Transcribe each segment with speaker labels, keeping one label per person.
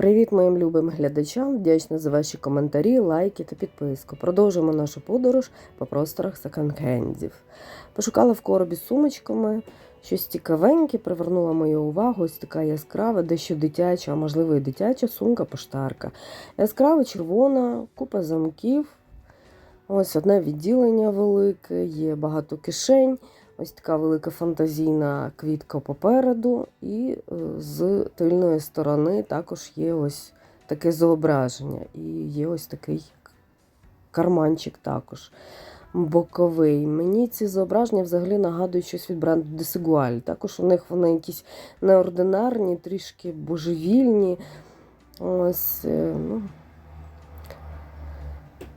Speaker 1: Привіт моїм любим глядачам! Вдячна за ваші коментарі, лайки та підписку. Продовжуємо нашу подорож по просторах секонд-хендів. Пошукала в коробі сумочками, щось цікавеньке, привернула мою увагу. Ось така яскрава, дещо дитяча, а можливо і дитяча сумка поштарка. Яскрава червона, купа замків. Ось одне відділення велике, є багато кишень. Ось така велика фантазійна квітка попереду, і е, з тильної сторони також є ось таке зображення. І є ось такий карманчик також боковий. Мені ці зображення взагалі нагадують щось від бренду Desigual. Також у них вони якісь неординарні, трішки божевільні. Ось, е, ну,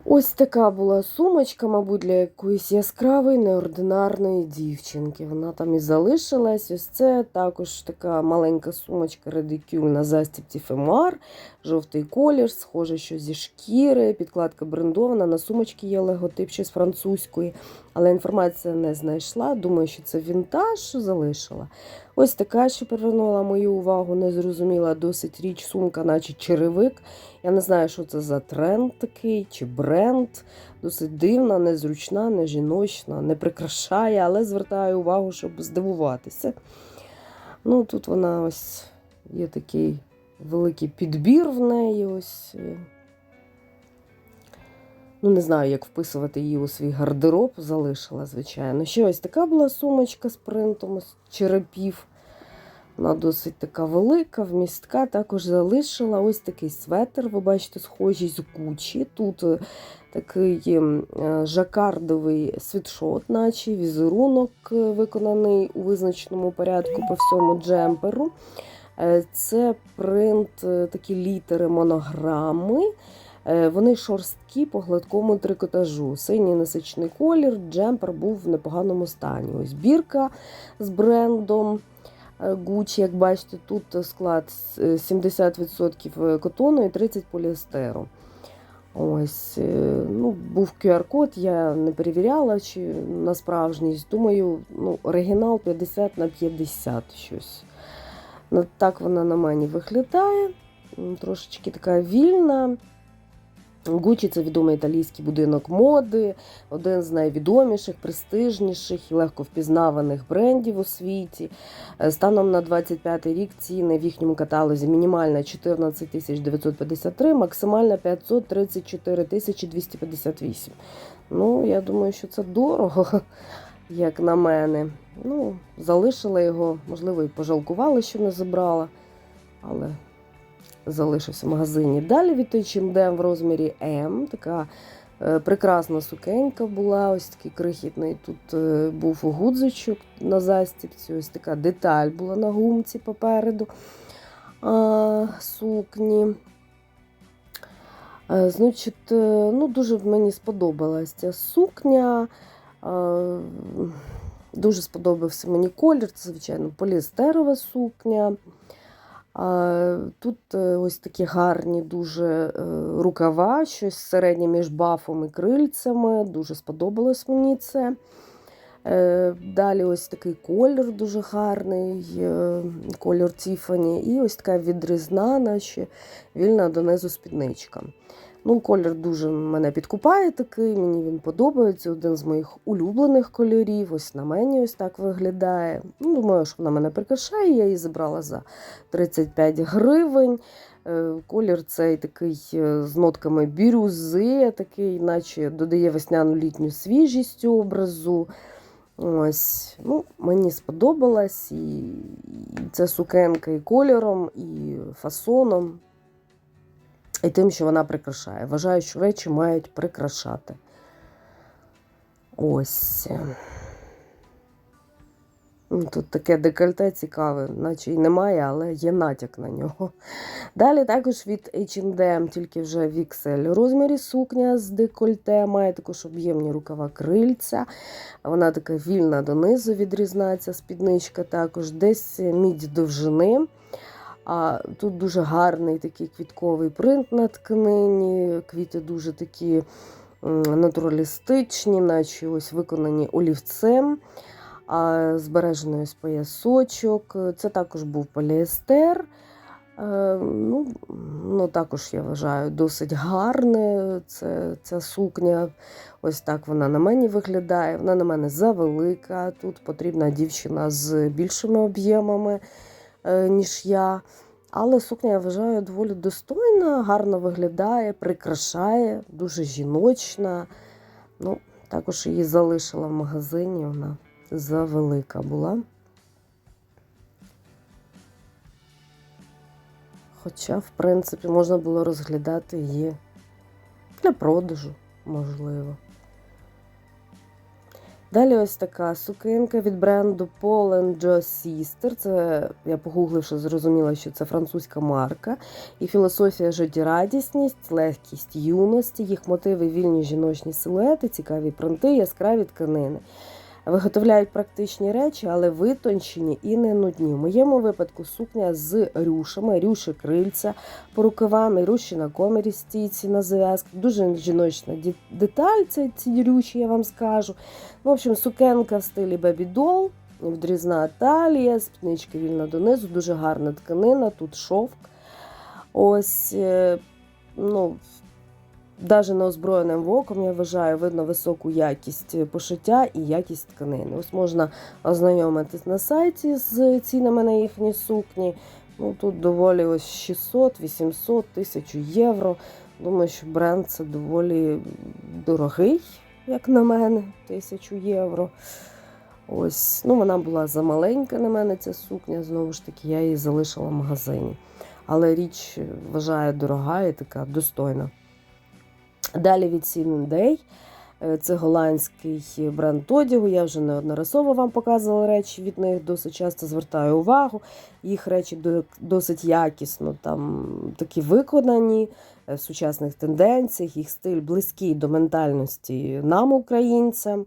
Speaker 1: Ось така була сумочка, мабуть, для якоїсь яскравої, неординарної дівчинки. Вона там і залишилась. Ось це також така маленька сумочка Редикюль на застіпці Фемуар, жовтий колір, схоже, що зі шкіри, підкладка брендована. На сумочці є логотип щось французької, але інформація не знайшла. Думаю, що це вінтаж, що залишила. Ось така, що привернула мою увагу, незрозуміла досить річ, сумка, наче черевик. Я не знаю, що це за тренд такий чи бренд. Досить дивна, незручна, не жіночна, не прикрашає, але звертаю увагу, щоб здивуватися. Ну, Тут вона ось є такий великий підбір в неї. ось. Ну, не знаю, як вписувати її у свій гардероб, залишила, звичайно. Ще ось така була сумочка з принтом з черепів. Вона досить така велика, вмістка. Також залишила ось такий светр, ви бачите, схожий з Гучі. Тут е, такий е, жакардовий світшот, наче візерунок е, виконаний у визначеному порядку по всьому джемперу. Це принт, такі літери монограми. Вони шорсткі по гладкому трикотажу. Синій насичний колір, джемпер був в непоганому стані. Ось бірка з брендом. Gucci, як бачите, тут склад 70% котону і 30% поліестеру. Ось, ну, Був QR-код, я не перевіряла, чи на справжність. Думаю, ну, оригінал 50 на 50 щось. Так вона на мені виглядає. Трошечки така вільна. Гучі це відомий італійський будинок моди, один з найвідоміших, престижніших і легко впізнаваних брендів у світі. Е, станом на 25 рік ціни в їхньому каталозі мінімальна 14 953, максимальна 534 258. Ну, я думаю, що це дорого, як на мене. Ну, Залишила його, можливо, і пожалкувала, що не забрала. Але залишився в магазині. Далі від чимдем в розмірі М. Така е, прекрасна сукенька була, ось такий крихітний. Тут е, був гудзичок на застіпці, ось така деталь була на гумці попереду а, сукні. Е, значить, ну, Дуже мені сподобалася ця сукня. Дуже сподобався мені колір, це, звичайно, поліестерова сукня. Тут е, ось такі гарні дуже е, рукава, щось середнє між бафом і крильцями. Дуже сподобалось мені це. Е, далі ось такий колір дуже гарний, колір Тіфані. І ось така відрізна, наче вільна донизу спідничка. Ну, Колір дуже мене підкупає такий, мені він подобається. Один з моїх улюблених кольорів. Ось на мені ось так виглядає. Ну, Думаю, що вона мене прикрашає, я її забрала за 35 гривень. Е, колір цей такий е, з нотками бірюзи, такий, наче додає весняну літню свіжість образу. Ось, ну, Мені сподобалась і це сукенка і кольором, і фасоном і тим, що вона прикрашає. Вважаю, що речі мають прикрашати. Ось. Ну, тут таке декольте цікаве, наче й немає, але є натяк на нього. Далі також від H&M, тільки вже в XL розмірі сукня з декольте, має також об'ємні рукава крильця. Вона така вільна донизу відрізнається, спідничка також, десь мідь довжини. А Тут дуже гарний такий квітковий принт на тканині. Квіти дуже такі натуралістичні, наче ось виконані олівцем, збережений ось поясочок. Це також був поліестер. Е, ну, ну, також я вважаю досить гарне. Це, ця сукня. Ось так вона на мені виглядає. Вона на мене завелика. Тут потрібна дівчина з більшими об'ємами, ніж я. Але сукня, я вважаю, доволі достойна, гарно виглядає, прикрашає, дуже жіночна. Ну, Також її залишила в магазині, вона завелика була. Хоча, в принципі, можна було розглядати її для продажу, можливо. Далі ось така сукинка від бренду Paul Joe Sister. Це я погугливши, зрозуміла, що це французька марка. І філософія життєрадісність, легкість юності, їх мотиви вільні жіночні силуети, цікаві принти, яскраві тканини. Виготовляють практичні речі, але витончені і не нудні. В моєму випадку сукня з рюшами, рюші крильця по рукавам, і рюші на комірі стійці на зав'язку. Дуже жіночна деталь, це ці рюші, я вам скажу. В общем, сукенка в стилі Doll, відрізна талія, спіднички вільна донизу, дуже гарна тканина, тут шовк. Ось, е, ну, навіть неозброєним оком, я вважаю, видно високу якість пошиття і якість тканини. Ось можна ознайомитись на сайті з цінами на їхні сукні. Ну, тут доволі ось 600, 800, 1000 євро. Думаю, що бренд це доволі дорогий, як на мене, 1000 євро. Ось, ну вона була замаленька на мене, ця сукня. Знову ж таки, я її залишила в магазині. Але річ вважаю дорога і така достойна. Далі від Day. Е, Це голландський бренд одягу. Я вже неодноразово вам показувала речі від них. Досить часто звертаю увагу. Їх речі досить якісно там такі виконані е, в сучасних тенденціях. Їх стиль близький до ментальності нам, українцям.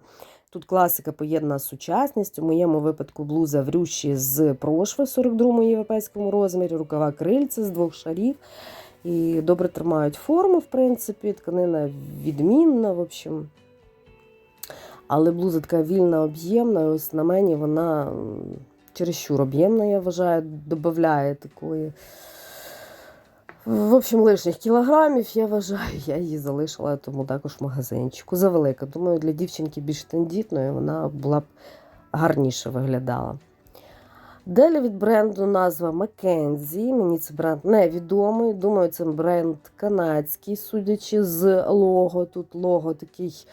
Speaker 1: Тут класика поєднана з сучасністю. У моєму випадку блуза в рюші з прошви в 42 європейському розмірі, рукава крильця з двох шарів. І добре тримають форму, в принципі, тканина відмінна, в общем. Але блуза така вільна, об'ємна. Ось на мені вона чересчур об'ємна, я вважаю, додає такої. В общем, лишніх кілограмів, я вважаю, я її залишила тому також в магазинчику. Завелика. Думаю, для дівчинки більш тендітної вона була б гарніше виглядала. Далі від бренду назва Маккензі. Мені це бренд невідомий. Думаю, це бренд канадський, судячи з лого. Тут лого такий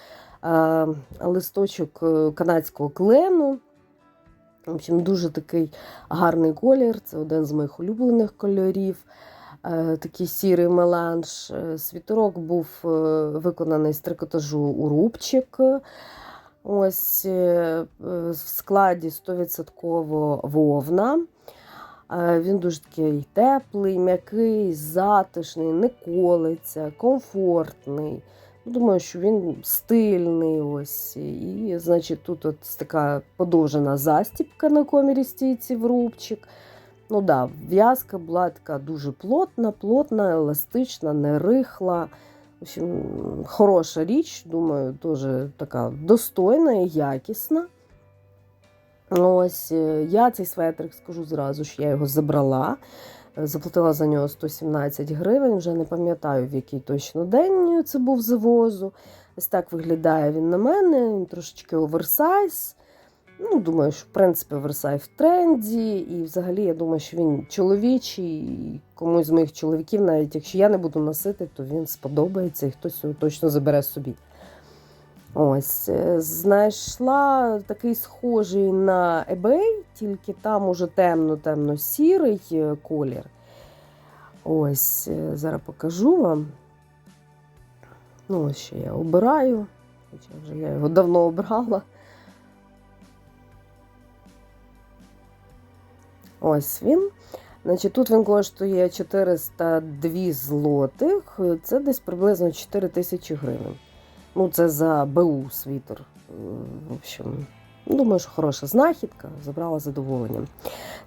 Speaker 1: е, листочок канадського клену. В общем, дуже такий гарний колір. Це один з моїх улюблених кольорів. Е, Такий сірий меланж. Е, Світорок був е, виконаний з трикотажу у рубчик. Ось е, е, в складі 100% вовна. Е, Він дуже такий теплий, м'який, затишний, не колиться, комфортний. Думаю, що він стильний. ось. І, значить, тут от така подовжена застіпка на комірі стійці в рубчик. Ну да, в'язка була така дуже плотна, плотна, еластична, не рихла. Хороша річ, думаю, дуже така достойна і якісна. Ось е, я цей светрик скажу зразу, що я його забрала. Е, Заплатила за нього 117 гривень, вже не пам'ятаю, в який точно день це був завозу. Ось так виглядає він на мене, він трошечки оверсайз. Ну, думаю, що в принципі оверсайз в тренді. І взагалі я думаю, що він чоловічий. І комусь з моїх чоловіків, навіть якщо я не буду носити, то він сподобається і хтось його точно забере собі. Ось, е, знайшла такий схожий на eBay, тільки там уже темно-темно-сірий е, колір. Ось, е, зараз покажу вам. Ну, ось ще я обираю, хоча вже я його давно обрала. Ось він. Значить, тут він коштує 402 злотих. Це десь приблизно 4 тисячі гривень. Ну, це за БУ світер. Е, В общем, думаю, що хороша знахідка, забрала задоволенням.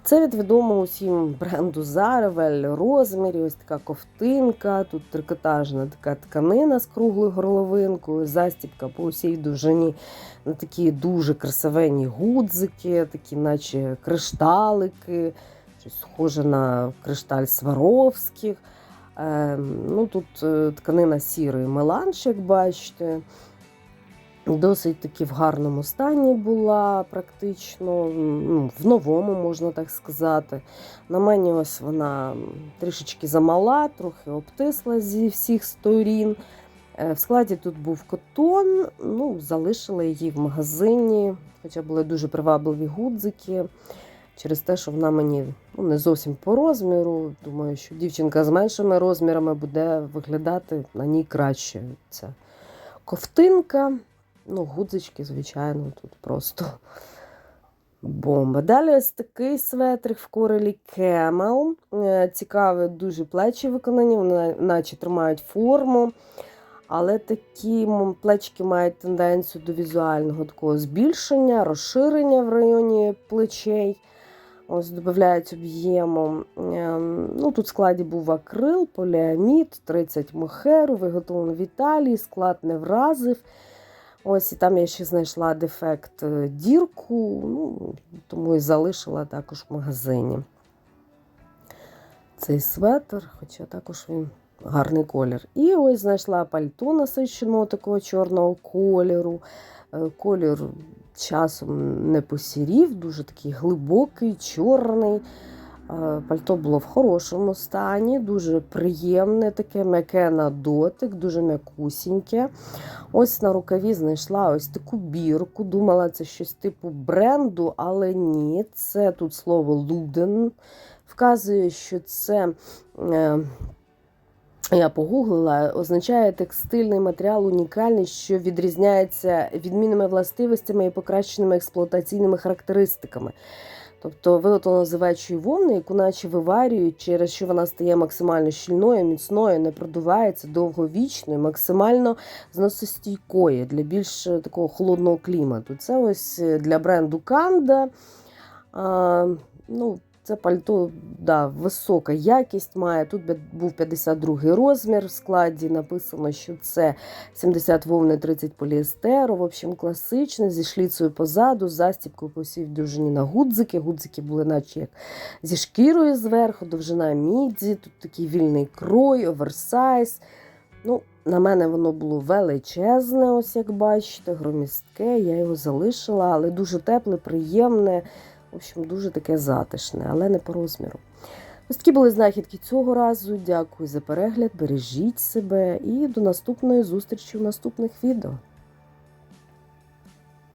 Speaker 1: Це від відомого усім бренду в розмірі, ось така ковтинка, тут трикотажна така тканина з круглою горловинкою, застібка по усій довжині на такі дуже красивенні гудзики, такі, наче кришталики. щось схоже на кришталь Сваровських. Е, ну, Тут е, тканина сірий меланж, як бачите. Досить таки в гарному стані була, практично, ну, в новому, можна так сказати. На мені ось вона трішечки замала, трохи обтисла зі всіх сторін. Е, В складі тут був котон, ну, залишила її в магазині, хоча були дуже привабливі гудзики. Через те, що вона мені ну, не зовсім по розміру. Думаю, що дівчинка з меншими розмірами буде виглядати на ній краще. Ця ковтинка. Ну, гудзички, звичайно, тут просто бомба. Далі ось такий светрик в корелі Camel. Е, Цікаве, дуже плечі виконані, вони наче тримають форму. Але такі м, плечики мають тенденцію до візуального такого збільшення, розширення в районі плечей. Ось додають об'єму. Ем, Ну, тут в складі був акрил, поліамід, 30 мохеру, виготовлено в Італії, склад не вразив. Ось і там я ще знайшла дефект е, дірку, ну, тому і залишила також в магазині. Цей светр, хоча також він гарний колір. І ось знайшла пальто насиченого такого чорного кольору. Е, Колір часом не посірів, дуже такий глибокий, чорний. Е, Пальто було в хорошому стані, дуже приємне, таке м'яке на дотик, дуже м'якусіньке. Ось на рукаві знайшла ось таку бірку. Думала, це щось типу бренду, але ні. Це тут слово Луден. Вказує, що це. Е, я погуглила, означає текстильний матеріал унікальний, що відрізняється відмінними властивостями і покращеними експлуатаційними характеристиками. Тобто виготовлено з овечої яку наче виварюють, через що вона стає максимально щільною, міцною, не продувається, довговічною, максимально зносостійкою для більш е, такого холодного клімату. Це ось е, для бренду Канда. А, ну, це пальто, да, висока якість має. Тут був 52 розмір в складі. Написано, що це 70 вовни, 30 поліестеру. В общем, класичне, зі шліцею позаду, застібкою по всій довжині на гудзики. Гудзики були наче як зі шкірою зверху, довжина мідзі, тут такий вільний крой, оверсайз. Ну, на мене воно було величезне, ось як бачите, громістке. Я його залишила, але дуже тепле, приємне. В общем, дуже таке затишне, але не по розміру. Ось такі були знахідки цього разу. Дякую за перегляд, бережіть себе і до наступної зустрічі в наступних відео.